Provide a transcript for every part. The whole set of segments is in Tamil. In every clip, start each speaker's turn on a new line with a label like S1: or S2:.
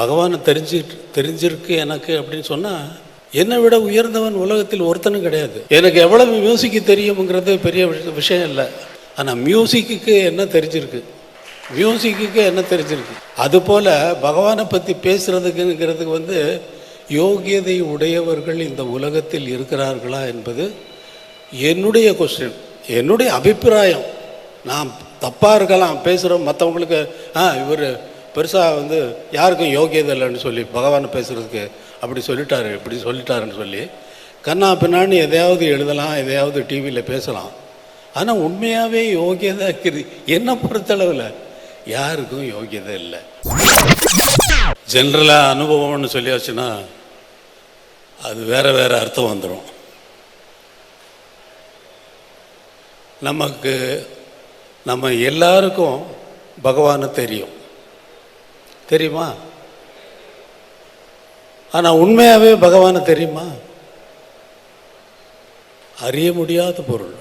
S1: பகவானை தெரிஞ்சு தெரிஞ்சிருக்கு எனக்கு அப்படின்னு சொன்னால் என்னை விட உயர்ந்தவன் உலகத்தில் ஒருத்தனும் கிடையாது. எனக்கு எவ்வளவு மியூசிக்கு தெரியுங்கிறது பெரிய விஷயம் இல்லை. ஆனால் மியூசிக்குக்கு என்ன தெரிஞ்சிருக்கு? மியூசிக்குக்கு என்ன தெரிஞ்சிருக்கு? அதுபோல் பகவானை பற்றி பேசுகிறதுக்குங்கிறதுக்கு வந்து யோகியதை உடையவர்கள் இந்த உலகத்தில் இருக்கிறார்களா என்பது என்னுடைய கொஸ்டின் என்னுடைய அபிப்பிராயம். நான் தப்பாக இருக்கலாம் பேசுகிறோம் மற்றவங்களுக்கு ஆ இவர் பெருசாக வந்து யாருக்கும் யோகியதை இல்லைன்னு சொல்லி பகவானை பேசுகிறதுக்கு அப்படி சொல்லிட்டாரு இப்படி சொல்லிட்டாருன்னு சொல்லி கண்ணா பின்னான்னு எதையாவது எழுதலாம் எதையாவது டிவியில் பேசலாம். ஆனால் உண்மையாகவே யோகியதை இருக்குது. என்னை பொறுத்தளவில் யாருக்கும் யோகியதை இல்லை. ஜென்ரலாக அனுபவம்னு சொல்லியாச்சுன்னா அது வேறு வேறு அர்த்தம் வந்துடும் நமக்கு நம்ம எல்லாருக்கும் பகவானை தெரியும். தெரியுமா? ஆனால் உண்மையாகவே பகவானை தெரியுமா? அறிய முடியாத பொருள்.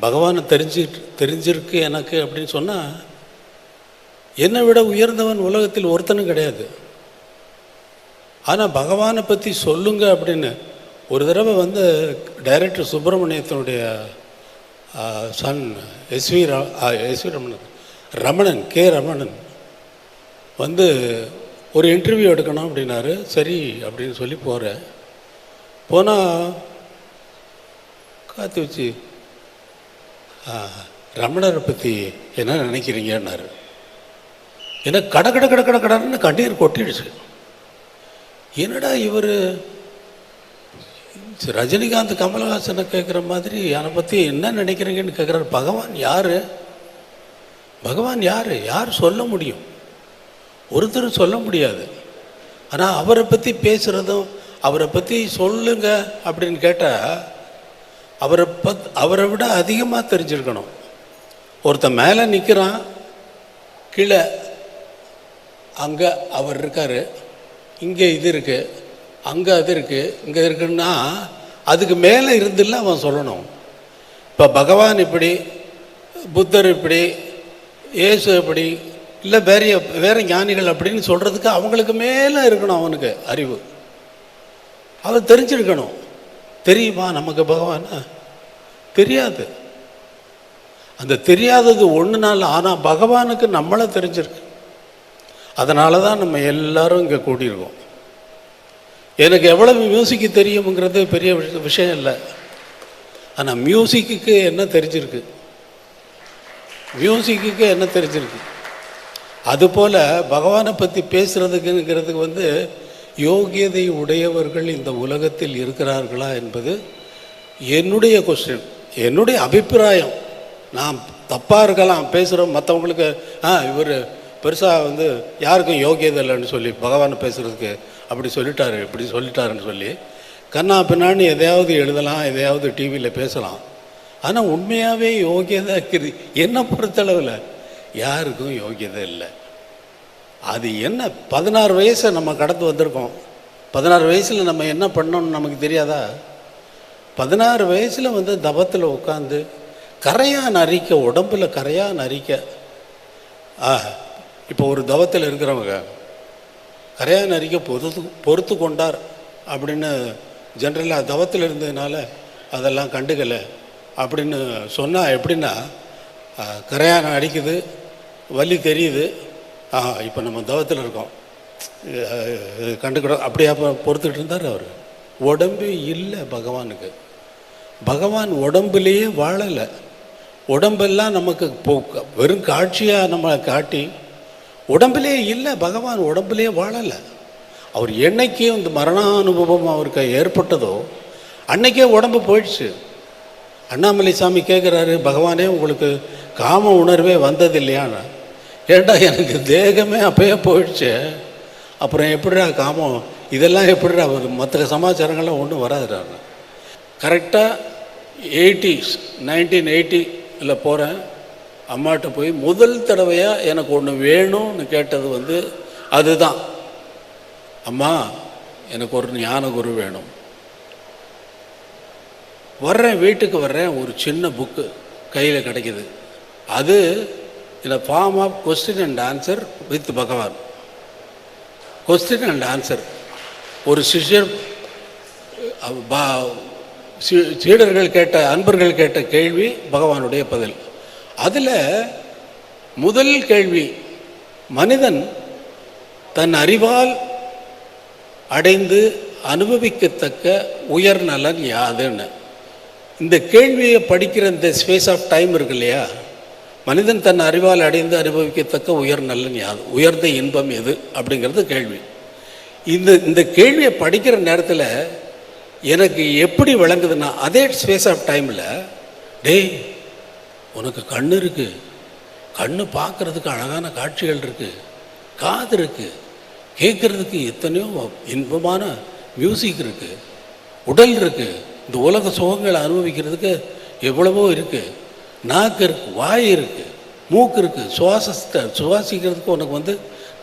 S1: பகவானை தெரிஞ்சு தெரிஞ்சிருக்கு எனக்கு அப்படின்னு சொன்னால் என்னை விட உயர்ந்தவன் உலகத்தில் ஒருத்தனும் கிடையாது. ஆனால் பகவானை பற்றி சொல்லுங்க அப்படின்னு ஒரு தடவை வந்து டைரக்டர் சுப்பிரமணியத்தினுடைய சன் எஸ்வி ர எஸ்வி ரமணன் ரமணன் கே ரமணன் வந்து ஒரு இன்டர்வியூ எடுக்கணும் அப்படின்னாரு. சரி அப்படின்னு சொல்லி போகிறேன் போனால் காத்து வச்சு ரமணரை பற்றி என்ன நினைக்கிறீங்கன்னாரு. ஏன்னா கட கட கட கட கடன்னு கண்ணீர் கொட்டிடுச்சு. என்னடா இவர்? ரஜினிகாந்த் கமலஹாசனை கேட்குற மாதிரி என்னை பற்றி என்ன நினைக்கிறீங்கன்னு கேட்குறாரு பகவான் யார்? பகவான் யார்? யார் சொல்ல முடியும்? ஒருத்தரும் சொல்ல முடியாது. ஆனால் அவரை பற்றி பேசுகிறதும் அவரை பற்றி சொல்லுங்க அப்படின்னு கேட்டால் அவரை பத் அவரை விட அதிகமாக தெரிஞ்சிருக்கணும். ஒருத்தன் மேலே நிற்கிறான் கீழே அங்கே அவர் இருக்கார் இங்கே இது இருக்குது அங்கே அது இருக்குது இங்கே இருக்குன்னா அதுக்கு மேலே இருந்துல அவன் சொல்லணும். இப்போ பகவான் இப்படி புத்தர் இப்படி இயேசு இப்படி இல்லை வேற வேறு ஞானிகள் அப்படின்னு சொல்கிறதுக்கு அவங்களுக்கு மேலே இருக்கணும் அவனுக்கு அறிவு. அதை தெரிஞ்சிருக்கணும். தெரியுமா? நமக்கு பகவான்? தெரியாது. அந்த தெரியாதது ஒன்று நாள் ஆனால் பகவானுக்கு நம்மளை தெரிஞ்சிருக்கு. அதனால தான் நம்ம எல்லாரும் இங்கே கூடியிருக்கோம். எனக்கு எவ்வளவு மியூசிக்கு தெரியுங்கிறது பெரிய விஷயம் இல்லை. ஆனால் மியூசிக்குக்கு என்ன தெரிஞ்சிருக்கு? மியூசிக்குக்கு என்ன தெரிஞ்சிருக்கு? அதுபோல் பகவானை பற்றி பேசுகிறதுக்குங்கிறதுக்கு வந்து யோகியதை உடையவர்கள் இந்த உலகத்தில் இருக்கிறார்களா என்பது என்னுடைய கொஸ்டின் என்னுடைய அபிப்பிராயம். நான் தப்பாக இருக்கலாம் பேசுகிறோம் மற்றவங்களுக்கு ஆ இவர் பெருசாக வந்து யாருக்கும் யோகியதை இல்லைன்னு சொல்லி பகவானை பேசுகிறதுக்கு அப்படி சொல்லிட்டாரு இப்படி சொல்லிட்டாருன்னு சொல்லி கண்ணா பின்னான்னு எதையாவது எழுதலாம் எதையாவது டிவியில் பேசலாம். ஆனால் உண்மையாகவே யோகியதை இருக்குது? என்னை பொறுத்தளவில். யாருக்கும் யோகியதை இல்லை. அது என்ன பதினாறு வயசை நம்ம கடந்து வந்திருக்கோம். பதினாறு வயசில் நம்ம என்ன பண்ணோம்னு நமக்கு தெரியாதா? பதினாறு வயசில் வந்து தபத்தில் உட்காந்து கரையான் அரிக்க உடம்பில் கரையான் அரிக்க ஆ இப்போ ஒரு தவத்தில் இருக்கிறவங்க கரையான் அரிக்க பொறுத்து பொறுத்து கொண்டார் அப்படின்னு ஜென்ரலாக தவத்தில் இருந்ததுனால அதெல்லாம் கண்டுக்கலை. அப்படின்னு சொன்னால் எப்படின்னா கரையான் அடிக்குது வலி தெரியுது. ஆஹா இப்போ நம்ம தவத்தில் இருக்கோம். கண்டுக்கூட அப்படியே அப்போ பொறுத்துக்கிட்டு இருந்தார் அவர். உடம்பே இல்லை பகவானுக்கு. பகவான் உடம்புலேயே வாழலை. உடம்பெல்லாம் நமக்கு போ- வெறும் காட்சியாக நம்மளை காட்டி உடம்புலே இல்லை பகவான் உடம்புலே வாழலை. அவர் என்னைக்கு இந்த மரணானுபவம் அவருக்கு ஏற்பட்டதோ அன்னைக்கே உடம்பு போயிடுச்சு. அண்ணாமலை சாமி கேட்குறாரு பகவானே உங்களுக்கு காம உணர்வே வந்தது இல்லையான்னு ஏண்டா எனக்கு தேகமே அப்பயே போயிடுச்சு? அப்புறம் எப்படிடா காமம் இதெல்லாம் எப்படிடா மற்ற சமாச்சாரங்கள்லாம் ஒன்றும் வராதுடாங்க கரெக்டாக எயிட்டிஸ் நைன்டீன் எயிட்டியில் போகிறேன் அம்மாட்ட போய் முதல் தடவையாக எனக்கு ஒன்று வேணும்னு கேட்டது வந்து அதுதான். அம்மா எனக்கு ஒரு ஞான குரு வேணும். வர்றேன் வீட்டுக்கு வர்றேன் ஒரு சின்ன புக்கு கையில் கிடைக்கிது. அது இந்த form of question and answer with Bhagavan. Question and answer ஒரு சிஷ்யர் பா- சீடர்கள் கேட்ட அன்பர்கள் கேட்ட கேள்வி பகவானுடைய பதில். அதில் முதல் கேள்வி மனிதன் தன் அறிவால் அடைந்து அனுபவிக்கத்தக்க உயர் நலன் யாதுன்னு இந்த கேள்வியை படிக்கிற இந்த ஸ்பேஸ் ஆஃப் டைம் இருக்கு இல்லையா? மனிதன் தன் அறிவால் அடைந்து அனுபவிக்கத்தக்க உயர் நலன் யாது உயர்ந்த இன்பம் எது? அப்படிங்கிறது கேள்வி. இந்த இந்த கேள்வியை படிக்கிற நேரத்தில் எனக்கு எப்படி விளங்குதுன்னா அதே ஸ்பேஸ் ஆஃப் டைமில் டேய் உனக்கு கண் இருக்குது கண்ணு பார்க்கறதுக்கு அழகான காட்சிகள் இருக்குது காது இருக்குது கேட்குறதுக்கு எத்தனையோ இன்பமான மியூசிக் இருக்குது உடல் இருக்குது இந்த உலக சுகங்களை அனுபவிக்கிறதுக்கு எவ்வளவோ இருக்குது நாக்கு இருக்குது வாய் இருக்குது மூக்கு இருக்குது சுவாசத்தை சுவாசிக்கிறதுக்கு உனக்கு வந்து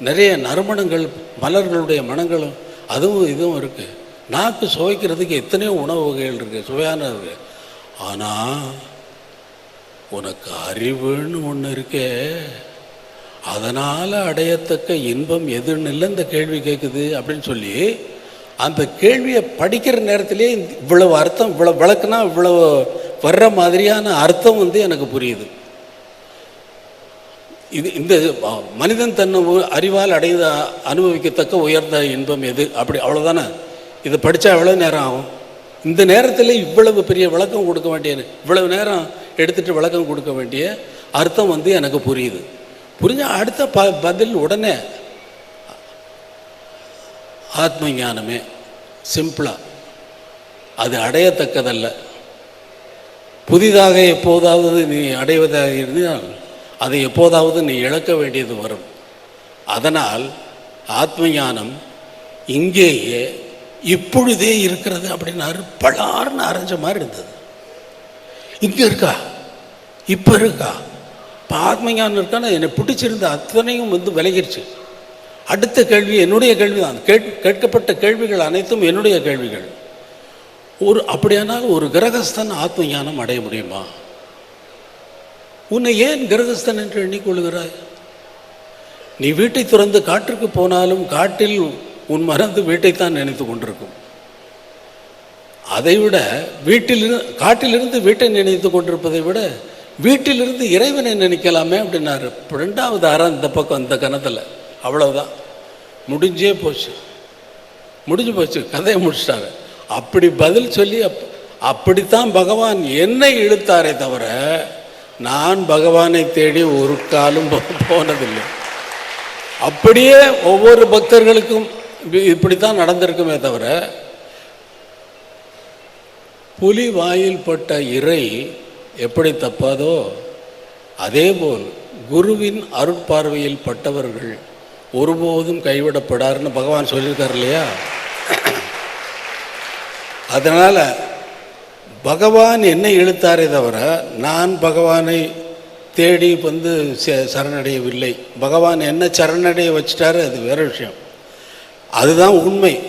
S1: நிறைய நறுமணங்கள் மலர்களுடைய மனங்களும் அதுவும் இதுவும் இருக்குது நாக்கு சுவைக்கிறதுக்கு எத்தனையோ உணவு வகைகள் இருக்குது சுவையான இருக்குது ஆனால் உனக்கு அறிவுன்னு ஒன்று இருக்கே. அதனால் அடையத்தக்க இன்பம் எதுன்னு இல்லை இந்த கேள்வி கேட்குது அப்படின்னு சொல்லி அந்த கேள்வியை படிக்கிற நேரத்திலே இவ்வளவு அர்த்தம் இவ்வளோ விளக்குனா இவ்வளோ வர்ற மாதிரியான அர்த்தம் வந்து எனக்கு புரியுது. இது இந்த மனிதன் தன்னை அறிவால் அடைந்த அனுபவிக்கத்தக்க உயர்ந்த இன்பம் எது? அப்படி அவ்வளோதானே இதை படித்தா எவ்வளோ நேரம் ஆகும்? இந்த நேரத்தில் இவ்வளவு பெரிய விளக்கம் கொடுக்க வேண்டிய இவ்வளவு நேரம் எடுத்துகிட்டு விளக்கம் கொடுக்க வேண்டிய அர்த்தம் வந்து எனக்கு புரியுது. புரிஞ்ச அடுத்த ப பதில் உடனே ஆத்ம ஞானமே. சிம்பிளாக அது அடையத்தக்கதல்ல. புதிதாக எப்போதாவது நீ அடைவதாக இருந்தால் அதை எப்போதாவது நீ இழக்க வேண்டியது வரும். அதனால் ஆத்ம ஞானம் இங்கேயே இப்பொழுதே இருக்கிறது அப்படின்னாரு பலார்னு அரைஞ்ச மாதிரி இருந்தது. இங்கே இருக்கா? இப்போ இருக்கா? இப்போ ஆத்ம ஞானம் இருக்கான்னு என்னை பிடிச்சிருந்த அத்தனையும் வந்து விலகிருச்சு. அடுத்த கேள்வி என்னுடைய கேள்வி தான் கேட் கேட்கப்பட்ட கேள்விகள் அனைத்தும் என்னுடைய கேள்விகள். ஒரு அப்படியானால் ஒரு கிரகஸ்தன் ஆத்ம ஞானம் அடைய முடியுமா? உன்னை ஏன் கிரகஸ்தன் என்று எண்ணிக்கொள்கிறாய்? நீ வீட்டை துறந்து காற்றுக்கு போனாலும் காட்டில் உன் மறந்து வீட்டைத்தான் நினைத்து கொண்டிருக்கும். அதைவிட வீட்டிலிருந்து காட்டிலிருந்து வீட்டை நினைத்து கொண்டிருப்பதை விட வீட்டிலிருந்து இறைவனை நினைக்கலாமே அப்படின்னாரு. ரெண்டாவது அறம் இந்த பக்கம் இந்த கணத்தில். அவ்வளோதான் முடிஞ்சே போச்சு. முடிஞ்சு போச்சு. கதையை முடிச்சிட்டாங்க அப்படி பதில் சொல்லி அப் அப்படித்தான் பகவான் என்னை இழுத்தாரே தவிர நான் பகவானை தேடி ஒரு காலும் போனதில்லை. அப்படியே ஒவ்வொரு பக்தர்களுக்கும் இப்படித்தான் நடந்திருக்குமே தவிர புலி வாயில் பட்ட இறை எப்படி தப்பாதோ அதேபோல் குருவின் அருட்பார்வையில் பட்டவர்கள் ஒருபோதும் கைவிடப்படாருன்னு பகவான் சொல்லியிருக்கார் இல்லையா? அதனால் பகவான் என்னை இழுத்தாரே தவிர நான் பகவானை தேடி வந்து ச- சரணடையவில்லை. பகவான் என்ன சரணடைய வச்சுட்டாரு அது வேறு விஷயம். அதுதான் உண்மை.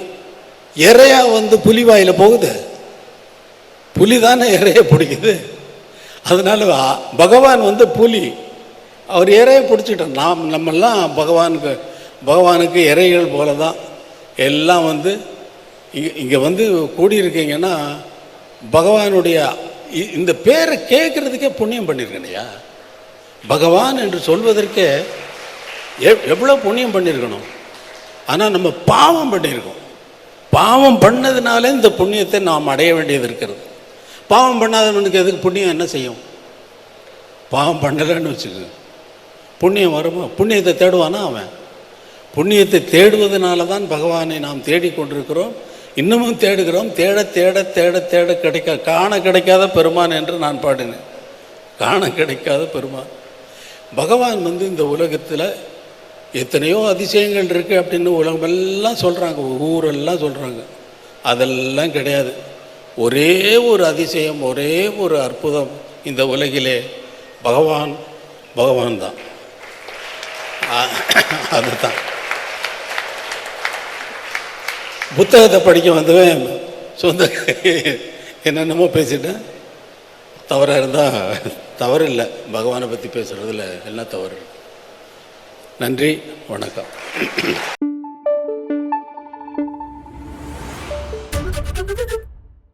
S1: இறையா வந்து புலி வாயில் போகுது. புலி தானே இறைய பிடிக்குது. அதனால பகவான் வந்து புலி. அவர் இறைய பிடிச்சிட்டோம் நாம் நம்மெல்லாம் பகவானுக்கு பகவானுக்கு இறைகள் போல தான் எல்லாம் வந்து இங்கே இங்கே வந்து கூடியிருக்கீங்கன்னா பகவானுடைய இ- இந்த பேரை கேட்குறதுக்கே புண்ணியம் பண்ணியிருக்கணையா பகவான் என்று சொல்வதற்கே எவ்வளோ புண்ணியம் பண்ணியிருக்கணும் ஆனால் நம்ம பாவம் பண்ணியிருக்கோம் பாவம் பண்ணதுனால இந்த புண்ணியத்தை நாம் அடைய வேண்டியது இருக்கிறது. பாவம் பண்ணாதவனுக்கு எதுக்கு புண்ணியம் என்ன செய்யும்? பாவம் பண்ணலைன்னு வச்சுக்க. புண்ணியம் வருமா? புண்ணியத்தை தேடுவானா அவன்? புண்ணியத்தை தேடுவதனால தான் பகவானை நாம் தேடிக்கொண்டிருக்கிறோம். இன்னமும் தேடுகிறோம். தேட தேட தேட தேட கிடைக்க காண கிடைக்காத பெருமான் என்று நான் பாடினேன். காண கிடைக்காத பெருமான். பகவான் வந்து இந்த உலகத்தில் எத்தனையோ அதிசயங்கள் இருக்குது அப்படின்னு உலகமெல்லாம் சொல்கிறாங்க ஊரெல்லாம் சொல்கிறாங்க அதெல்லாம் கிடையாது. ஒரே ஒரு அதிசயம் ஒரே ஒரு அற்புதம் இந்த உலகிலே பகவான் பகவான் தான். அதுதான். புத்தகத்தை படிக்க வந்தவன் சொந்த என்னென்னமோ பேசிட்டேன். தவறாக இருந்தால் தவறு இல்லை பகவானை பற்றி பேசுகிறதுல எல்லாம் தவறு. நன்றி வணக்கம்.